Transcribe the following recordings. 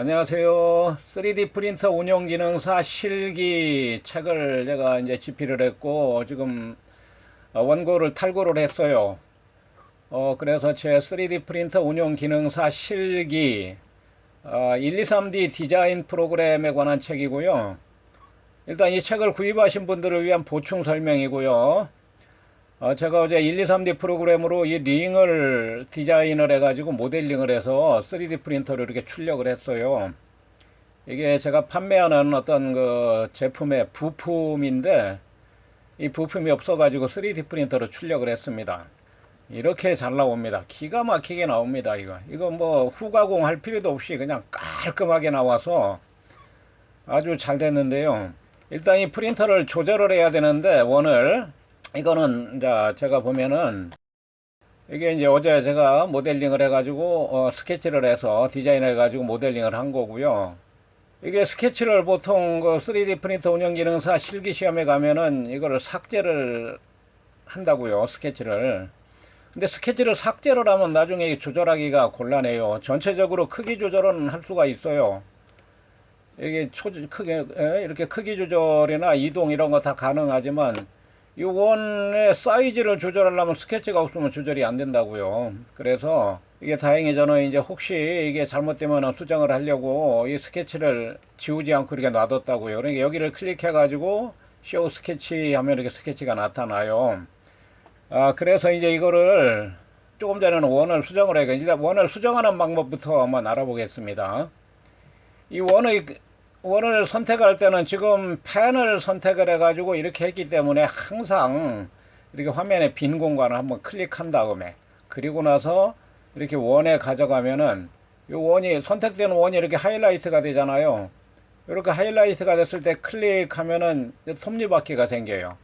안녕하세요. 3D 프린터 운영 기능사 실기 책을 제가 이제 집필을 했고 지금 어, 원고를 탈고를 했어요. 어 그래서 제 3D 프린터 운영 기능사 실기 어, 1, 2, 3D 디자인 프로그램에 관한 책이고요. 일단 이 책을 구입하신 분들을 위한 보충 설명이고요. 어, 제가 어제 1, 2, 3D 프로그램으로 이 링을 디자인을 해가지고 모델링을 해서 3D 프린터로 이렇게 출력을 했어요. 이게 제가 판매하는 어떤 그 제품의 부품인데 이 부품이 없어가지고 3D 프린터로 출력을 했습니다. 이렇게 잘 나옵니다. 기가 막히게 나옵니다. 이거 이거 뭐 후가공 할 필요도 없이 그냥 깔끔하게 나와서 아주 잘 됐는데요. 일단 이 프린터를 조절을 해야 되는데 원을 이거는 이제 제가 보면은 이게 이제 어제 제가 모델링을 해가지고 어, 스케치를 해서 디자인을 해가지고 모델링을 한 거고요. 이게 스케치를 보통 그 3D 프린터 운영 기능사 실기 시험에 가면은 이거를 삭제를 한다고요. 스케치를. 근데 스케치를 삭제를 하면 나중에 조절하기가 곤란해요. 전체적으로 크기 조절은 할 수가 있어요. 이게 초, 크게, 에? 이렇게 크기 조절이나 이동 이런 거 다 가능하지만 이 원의 사이즈를 조절하려면 스케치가 없으면 조절이 안 된다고요. 그래서 이게 다행히 저는 이제 혹시 이게 잘못되면 수정을 하려고 이 스케치를 지우지 않고 이렇게 놔뒀다고요. 그러니까 여기를 클릭해 가지고 쇼 스케치 하면 이렇게 스케치가 나타나요. 아, 그래서 이제 이거를 조금 전에는 원을 수정을 해야 일단 원을 수정하는 방법부터 한번 알아보겠습니다. 이 원의 원을 선택할 때는 지금 펜을 선택을 해가지고 이렇게 했기 때문에 항상 이렇게 화면에 빈 공간을 한번 클릭한 다음에 그리고 나서 이렇게 원에 가져가면은 이 원이 선택된 원이 이렇게 하이라이트가 되잖아요. 이렇게 하이라이트가 됐을 때 클릭하면은 톱니바퀴가 생겨요.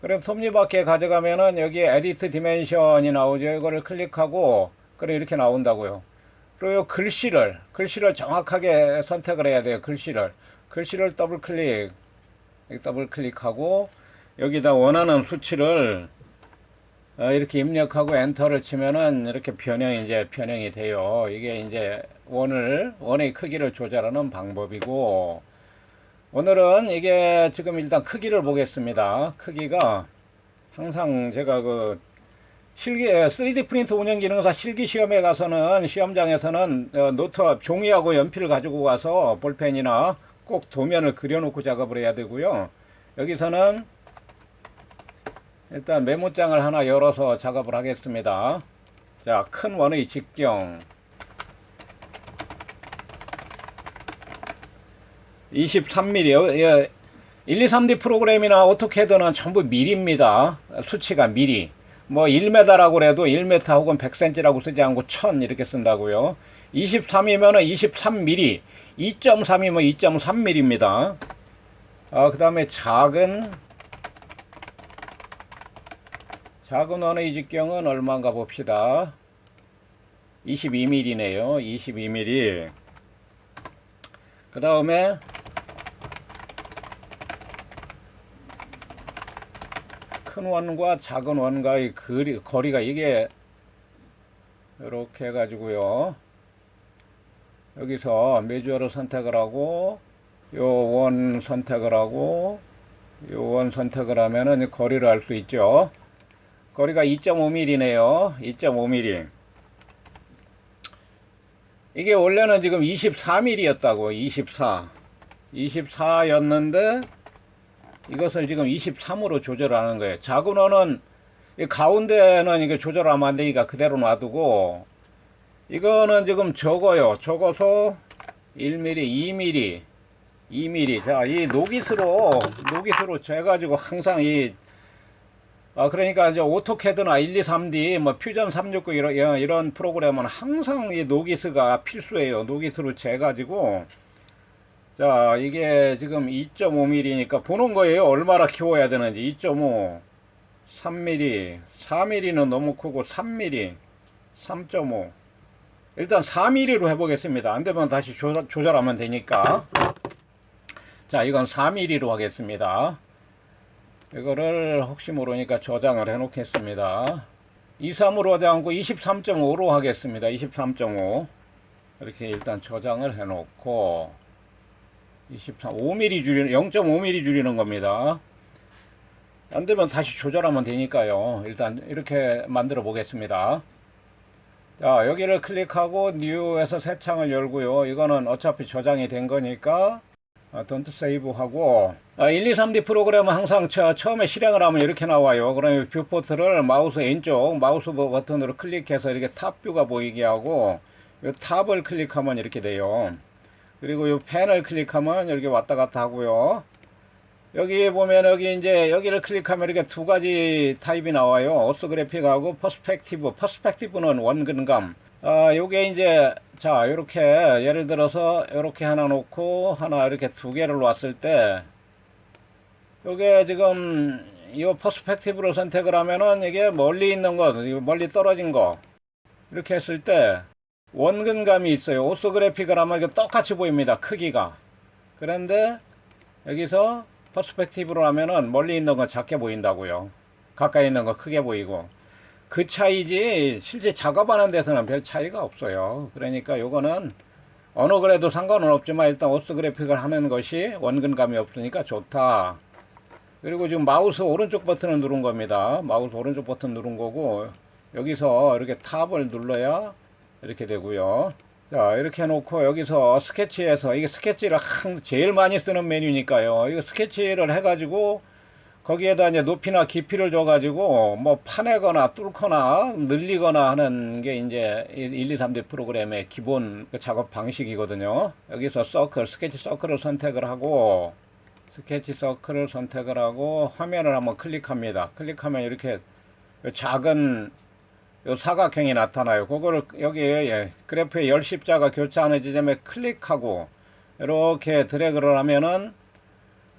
그럼 톱니바퀴에 가져가면은 여기 에디트 디멘션이 나오죠. 이거를 클릭하고 그래 이렇게 나온다고요. 그리고 글씨를 글씨를 정확하게 선택을 해야 돼요. 글씨를 글씨를 더블 클릭 더블 클릭하고 여기다 원하는 수치를 어, 이렇게 입력하고 엔터를 치면은 이렇게 변형이 이제 변형이 돼요. 이게 이제 원을 원의 크기를 조절하는 방법이고 오늘은 이게 지금 일단 크기를 보겠습니다. 크기가 항상 제가 그 실기 3D 프린터 운영 기능사 실기 시험에 가서는 시험장에서는 어, 노트 종이하고 연필을 가지고 가서 볼펜이나 꼭 도면을 그려놓고 작업을 해야 되고요. 여기서는 일단 메모장을 하나 열어서 작업을 하겠습니다. 자, 큰 원의 직경 23mm요. 예, 1, 2, 3D 프로그램이나 오토캐드는 전부 미리입니다. 수치가 미리. 뭐 1m라고 해도 1m 혹은 100cm라고 쓰지 않고 1000 이렇게 쓴다고요. 23이면은 23mm, 2.3이면 2.3mm입니다. 아, 그다음에 작은 작은 원의 직경은 얼마인가 봅시다. 22mm네요. 22mm. 그 다음에 큰 원과 작은 원과의 거리, 거리가 이게 이렇게 해가지고요. 여기서 메주어를 선택을 하고 요 원 선택을 하고 요 원 선택을 하면은 거리를 알 수 있죠. 거리가 2.5mm네요. 2.5mm. 이게 원래는 지금 24mm였다고. 24. 24였는데 이것을 지금 23으로 조절하는 거예요. 이 가운데는 이게 조절하면 안 되니까 그대로 놔두고 이거는 지금 적어요. 적어서 1mm, 2mm, 2mm. 자, 이 노깃으로 노깃으로 재가지고 항상 이 아, 그러니까 이제 오토캐드나 1, 2, 3D, 뭐 퓨전 369 이런, 이런 프로그램은 항상 이 노기스가 필수예요. 노기스로 재가지고 자, 이게 지금 2.5mm니까 보는 거예요. 얼마나 키워야 되는지. 2.5, 3mm, 4mm는 너무 크고 3mm, 3.5. 일단 4mm로 해보겠습니다. 안 되면 다시 조절, 조절하면 되니까. 자, 이건 4mm로 하겠습니다. 이거를 혹시 모르니까 저장을 해 놓겠습니다. 23으로 하지 않고 23.5로 하겠습니다. 23.5. 이렇게 일단 저장을 해 놓고 23 5mm 줄이는 0.5mm 줄이는 겁니다. 안 되면 다시 조절하면 되니까요. 일단 이렇게 만들어 보겠습니다. 자, 여기를 클릭하고 뉴에서 새 창을 열고요. 이거는 어차피 저장이 된 거니까 아, don't save 하고 아, 1, 2, 3D 프로그램은 항상 처, 처음에 실행을 하면 이렇게 나와요. 그러면 뷰포트를 마우스 왼쪽 마우스 버튼으로 클릭해서 이렇게 탑 뷰가 보이게 하고 이 탑을 클릭하면 이렇게 돼요. 그리고 이 펜을 클릭하면 이렇게 왔다 갔다 하고요. 여기 보면 여기 이제 여기를 클릭하면 이렇게 두 가지 타입이 나와요. 오스그래픽하고 퍼스펙티브. 퍼스펙티브는 원근감. 아, 요게 이제 자, 이렇게 예를 들어서 이렇게 하나 놓고 하나 이렇게 두 개를 놨을 때 요게 지금 이 퍼스펙티브로 선택을 하면은 이게 멀리 있는 거, 이거 멀리 떨어진 거 이렇게 했을 때 원근감이 있어요. 오스그래픽을 하면 이게 똑같이 보입니다. 크기가. 그런데 여기서 퍼스펙티브로 하면은 멀리 있는 건 작게 보인다고요. 가까이 있는 거 크게 보이고. 그 차이지 실제 작업하는 데서는 별 차이가 없어요. 그러니까 요거는 어느 그래도 상관은 없지만 일단 오스 그래픽을 하는 것이 원근감이 없으니까 좋다. 그리고 지금 마우스 오른쪽 버튼을 누른 겁니다. 마우스 오른쪽 버튼 누른 거고 여기서 이렇게 탑을 눌러야 이렇게 되고요. 자 이렇게 해놓고 여기서 스케치에서 이게 스케치를 한 제일 많이 쓰는 메뉴니까요. 이거 스케치를 해가지고 거기에다 이제 높이나 깊이를 줘가지고 뭐 파내거나 뚫거나 늘리거나 하는 게 이제 1, 2, 3D 프로그램의 기본 그 작업 방식이거든요. 여기서 서클, 스케치 서클을 선택을 하고 스케치 서클을 선택을 하고 화면을 한번 클릭합니다. 클릭하면 이렇게 작은 요 사각형이 나타나요. 그거를 여기에 예, 그래프에 열 십자가 교차하는 지점에 클릭하고 이렇게 드래그를 하면은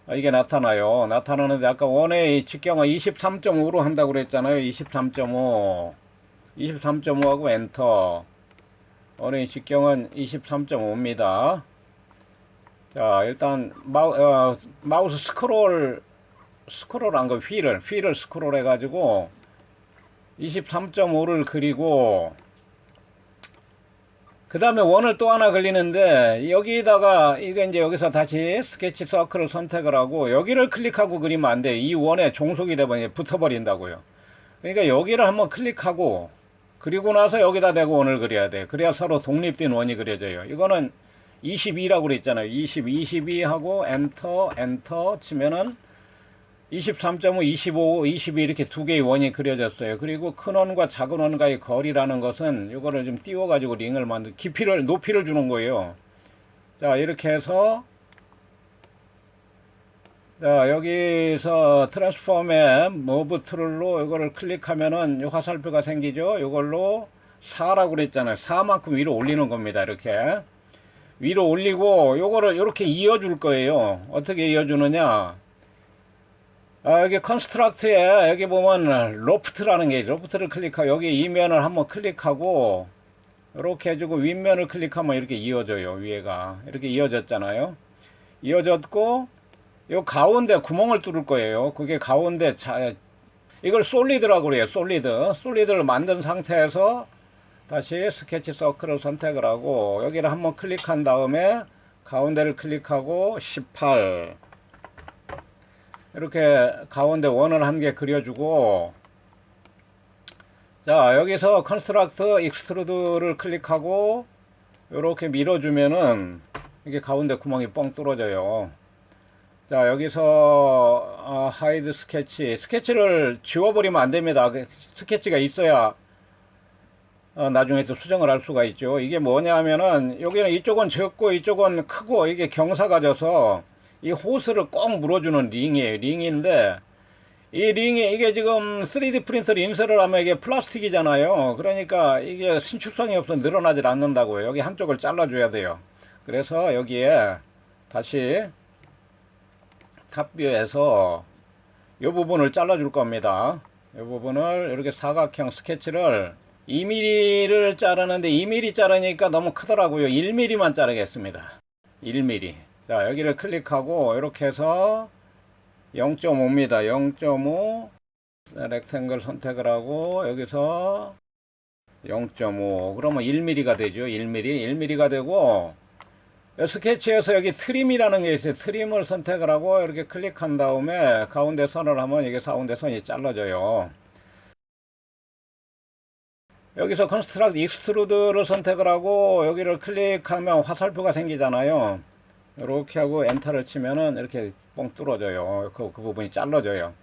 어, 이게 나타나요. 나타나는데 아까 원의 직경은 23.5로 한다고 그랬잖아요. 23.5. 23.5하고 엔터. 원의 직경은 23.5입니다. 자, 일단 마우, 어, 마우스 스크롤 스크롤 한 거 휠을 휠을 스크롤 해 가지고 23.5를 그리고 그 다음에 원을 또 하나 그리는데 여기다가 이게 이제 여기서 다시 스케치 서클을 선택을 하고 여기를 클릭하고 그리면 안 돼. 이 원에 종속이 되면 붙어버린다고요. 그러니까 여기를 한번 클릭하고 그리고 나서 여기다 대고 원을 그려야 돼. 그래야 서로 독립된 원이 그려져요. 이거는 22라고 그랬잖아요. 20, 22 하고 엔터, 엔터 치면은 23.5, 25, 22 이렇게 두 개의 원이 그려졌어요. 그리고 큰 원과 작은 원과의 거리라는 것은 이거를 좀 띄워가지고 링을 만들, 깊이를, 높이를 주는 거예요. 자, 이렇게 해서 자, 여기서 트랜스폼의 모브 툴로 이거를 클릭하면은 요 화살표가 생기죠. 이걸로 4라고 그랬잖아요. 4만큼 위로 올리는 겁니다. 이렇게. 위로 올리고 요거를 이렇게 이어줄 거예요. 어떻게 이어주느냐? 아, 여기 컨스트럭트에 여기 보면 로프트라는 게. 로프트를 클릭하고 여기 이면을 한번 클릭하고 이렇게 해주고 윗면을 클릭하면 이렇게 이어져요. 위에가 이렇게 이어졌잖아요. 이어졌고 요 가운데 구멍을 뚫을 거예요. 그게 가운데 자, 이걸 솔리드라고 그래요. 솔리드. 솔리드를 만든 상태에서 다시 스케치 서클을 선택을 하고 여기를 한번 클릭한 다음에 가운데를 클릭하고 18 이렇게 가운데 원을 한 개 그려주고 자 여기서 컨스트럭트 익스트루드를 클릭하고 이렇게 밀어주면은 이게 가운데 구멍이 뻥 뚫어져요. 자 여기서 어, 하이드 스케치 스케치를 지워버리면 안됩니다. 그 스케치가 있어야 어, 나중에 또 수정을 할 수가 있죠. 이게 뭐냐 하면은 여기는 이쪽은 적고 이쪽은 크고 이게 경사가 져서 이 호스를 꼭 물어주는 링이에요. 링인데 이 링이 이게 지금 3D 프린터를 인쇄를 하면 이게 플라스틱이잖아요. 그러니까 이게 신축성이 없어 늘어나질 않는다고요. 여기 한쪽을 잘라줘야 돼요. 그래서 여기에 다시 탑뷰에서 이 부분을 잘라줄 겁니다. 이 부분을 이렇게 사각형 스케치를 2mm를 자르는데 2mm 자르니까 너무 크더라고요. 1mm만 자르겠습니다. 1mm. 자 여기를 클릭하고 이렇게 해서 0.5입니다. 0.5 렉탱글 선택을 하고 여기서 0.5 그러면 1mm가 되죠. 1mm 1mm가 되고 스케치에서 여기 트림이라는 게 있어요. 트림을 선택을 하고 이렇게 클릭한 다음에 가운데 선을 하면 이게 가운데 선이 잘라져요. 여기서 컨스트럭트 익스트루드를 선택을 하고 여기를 클릭하면 화살표가 생기잖아요 이렇게 하고 엔터를 치면은 이렇게 뻥 뚫어져요 그, 그 부분이 잘라져요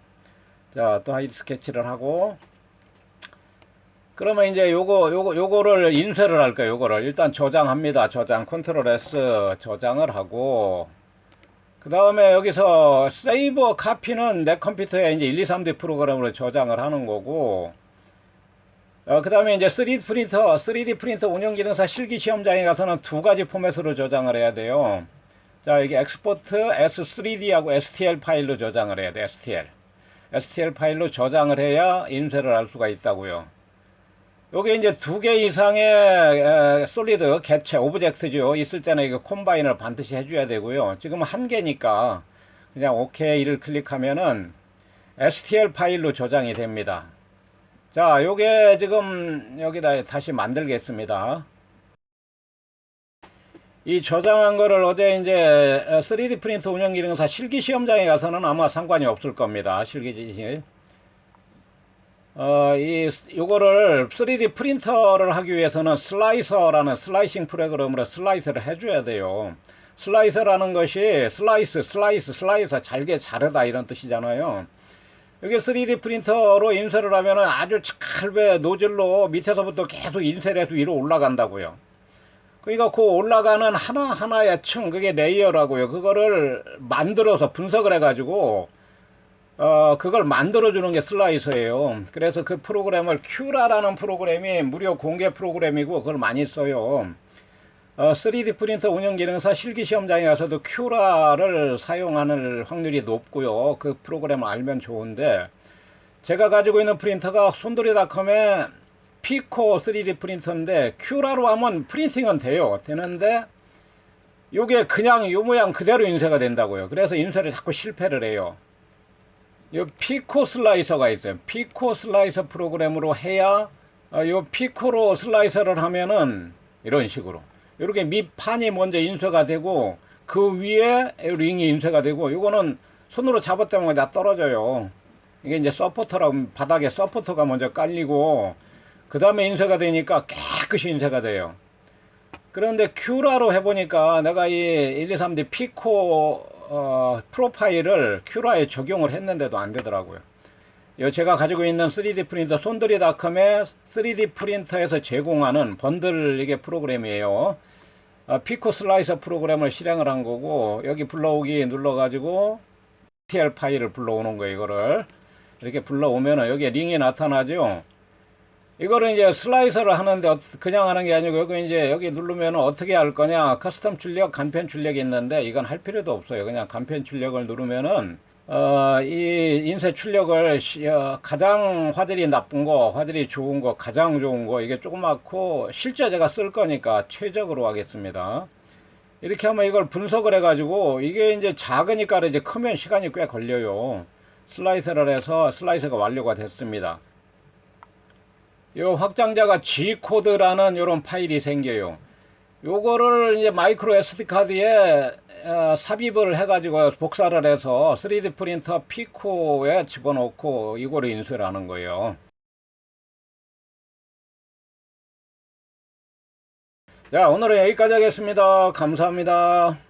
자 또 하이드 스케치를 하고 그러면 이제 요거 요거 요거를 인쇄를 할 거예요. 요거를 일단 저장합니다. 저장 컨트롤 S 저장을 하고 그 다음에 여기서 세이브 카피는 내 컴퓨터에 이제 1, 2, 3D 프로그램으로 저장을 하는 거고 어, 그 다음에 이제 3D 프린터 3D 프린터 운영 기능사 실기 시험장에 가서는 두 가지 포맷으로 저장을 해야 돼요. 자 이게 엑스포트 S3D하고 STL 파일로 저장을 해야 돼. STL STL 파일로 저장을 해야 인쇄를 할 수가 있다고요. 요게 이제 두 개 이상의 에, 솔리드 개체 오브젝트죠. 있을 때는 이거 콤바인을 반드시 해줘야 되고요. 지금 한 개니까 그냥 OK를 클릭하면은 STL 파일로 저장이 됩니다. 자, 요게 지금 여기다 다시 만들겠습니다. 이 저장한 거를 어제 이제 3D 프린터 운영 기능사 실기 시험장에 가서는 아마 상관이 없을 겁니다. 실기 어, 이, 요거를 3D 프린터를 하기 위해서는 슬라이서라는 슬라이싱 프로그램으로 슬라이스를 해줘야 돼요. 슬라이서라는 것이 슬라이스, 슬라이스, 슬라이서, 잘게 자르다 이런 뜻이잖아요. 여기 3D 프린터로 인쇄를 하면 아주 찰배 노즐로 밑에서부터 계속 인쇄를 해서 위로 올라간다고요. 그러니까 그 올라가는 하나하나의 층, 그게 레이어라고요. 그거를 만들어서 분석을 해가지고 어, 그걸 만들어주는 게 슬라이서예요. 그래서 그 프로그램을 큐라라는 프로그램이 무료 공개 프로그램이고 그걸 많이 써요. 어, 3D 프린터 운영 기능사 실기 시험장에 가서도 큐라를 사용하는 확률이 높고요. 그 프로그램을 알면 좋은데 제가 가지고 있는 프린터가 손돌이닷컴의 피코 3D 프린터인데 큐라로 하면 프린팅은 돼요. 되는데 요게 그냥 요 모양 그대로 인쇄가 된다고요. 그래서 인쇄를 자꾸 실패를 해요. 이 피코 슬라이서가 있어요. 피코 슬라이서 프로그램으로 해야 어, 이 피코로 슬라이서를 하면은 이런 식으로 이렇게 밑판이 먼저 인쇄가 되고 그 위에 링이 인쇄가 되고 이거는 손으로 잡았다면 다 떨어져요. 이게 이제 서포터라고 바닥에 서포터가 먼저 깔리고 그 다음에 인쇄가 되니까 깨끗이 인쇄가 돼요. 그런데 큐라로 해보니까 내가 이 1, 2, 3D 피코 어, 프로파일을 큐라에 적용을 했는데도 안 되더라고요. 요 제가 가지고 있는 3D 프린터 손드리닷컴의 3D 프린터에서 제공하는 번들 이게 프로그램이에요. 어, 피코 슬라이서 프로그램을 실행을 한 거고 여기 불러오기 눌러가지고 TL 파일을 불러오는 거예요. 이거를 이렇게 불러오면은 여기에 링이 나타나죠. 이거를 이제 슬라이서를 하는데 어- 그냥 하는 게 아니고 여기 이제 여기 누르면 어떻게 할 거냐. 커스텀 출력 간편 출력이 있는데 이건 할 필요도 없어요. 그냥 간편 출력을 누르면은 어, 이 인쇄 출력을 시, 어, 가장 화질이 나쁜 거 화질이 좋은 거 가장 좋은 거 이게 조그맣고 실제 제가 쓸 거니까 최적으로 하겠습니다. 이렇게 하면 이걸 분석을 해 가지고 이게 이제 작으니까 이제 크면 시간이 꽤 걸려요. 슬라이서를 해서 슬라이서가 완료가 됐습니다 요 확장자가 G 코드라는 이런 파일이 생겨요. 요거를 이제 마이크로 SD 카드에 어, 삽입을 해가지고 복사를 해서 3D 프린터 피코에 집어넣고 이거를 인쇄를 하는 거예요. 자, 오늘은 여기까지 하겠습니다. 감사합니다.